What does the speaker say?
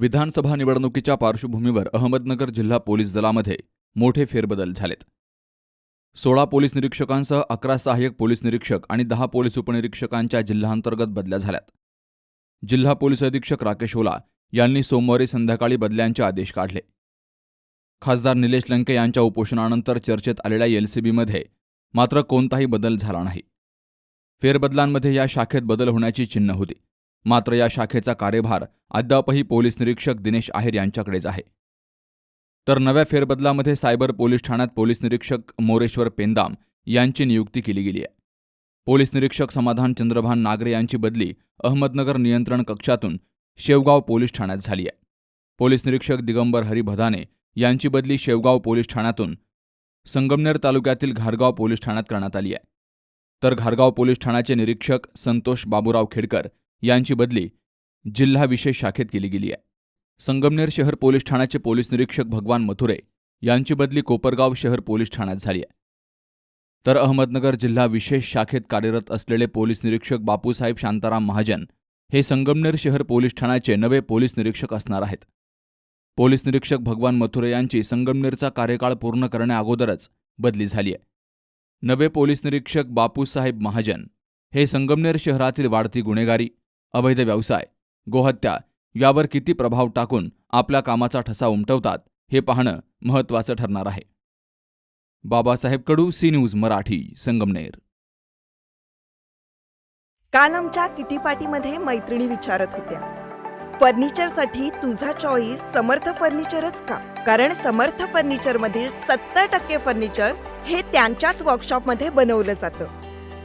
विधानसभा निवडणुकीच्या पार्श्वभूमीवर अहमदनगर जिल्हा पोलीस दलामध्ये मोठे फेरबदल झालेत. सोळा पोलीस निरीक्षकांसह अकरा सहाय्यक पोलीस निरीक्षक आणि दहा पोलीस उपनिरीक्षकांच्या जिल्हांतर्गत बदल्या झाल्यात. जिल्हा पोलीस अधीक्षक राकेश ओला यांनी सोमवारी संध्याकाळी बदल्यांचे आदेश काढले. खासदार निलेश लंके यांच्या उपोषणानंतर चर्चेत आलेल्या एलसीबीमध्ये मात्र कोणताही बदल झाला नाही. फेरबदलांमध्ये या शाखेत बदल होण्याची चिन्ह होती. मात्र या शाखेचा कार्यभार अद्यापही पोलीस निरीक्षक दिनेश आहेर यांच्याकडेच आहे. तर नव्या फेरबदलामध्ये सायबर पोलीस ठाण्यात पोलीस निरीक्षक मोरेश्वर पेंदाम यांची नियुक्ती केली गेली आहे. पोलीस निरीक्षक समाधान चंद्रभान नागरे यांची बदली अहमदनगर नियंत्रण कक्षातून शेवगाव पोलीस ठाण्यात झाली आहे. पोलीस निरीक्षक दिगंबर हरी भदाने यांची बदली शेवगाव पोलीस ठाण्यातून संगमनेर तालुक्यातील घारगाव पोलीस ठाण्यात करण्यात आली आहे. तर घारगाव पोलीस ठाण्याचे निरीक्षक संतोष बाबूराव खेडकर यांची बदली जिल्हा विशेष शाखेत केली गेली आहे. संगमनेर शहर पोलीस ठाण्याचे पोलीस निरीक्षक भगवान मथुरे यांची बदली कोपरगाव शहर पोलीस ठाण्यात झाली आहे. तर अहमदनगर जिल्हा विशेष शाखेत कार्यरत असलेले पोलीस निरीक्षक बापूसाहेब शांताराम महाजन हे संगमनेर शहर पोलीस ठाण्याचे नवे पोलीस निरीक्षक असणार आहेत. पोलीस निरीक्षक भगवान मथुरे यांची संगमनेरचा कार्यकाळ पूर्ण करण्याअगोदरच बदली झाली आहे. नवे पोलीस निरीक्षक बापूसाहेब महाजन हे संगमनेर शहरातील वाढती गुन्हेगारी अवैध व्यवसाय गोहत्या यावर किती प्रभाव टाकून आपल्या कामाचा ठसा उमटवतात हे पाहणं महत्त्वाचं ठरणार आहे. Babasaheb Kadu C news Marathi Sangamner. काल आमच्या किटी पाटीमध्ये मैत्रिणी विचारत होत्या फर्निचरसाठी तुझा चॉईस समर्थ फर्निचरच का? कारण समर्थ फर्निचरमधील सत्तर टक्के फर्निचर हे त्यांच्याच वर्कशॉपमध्ये बनवलं जातं.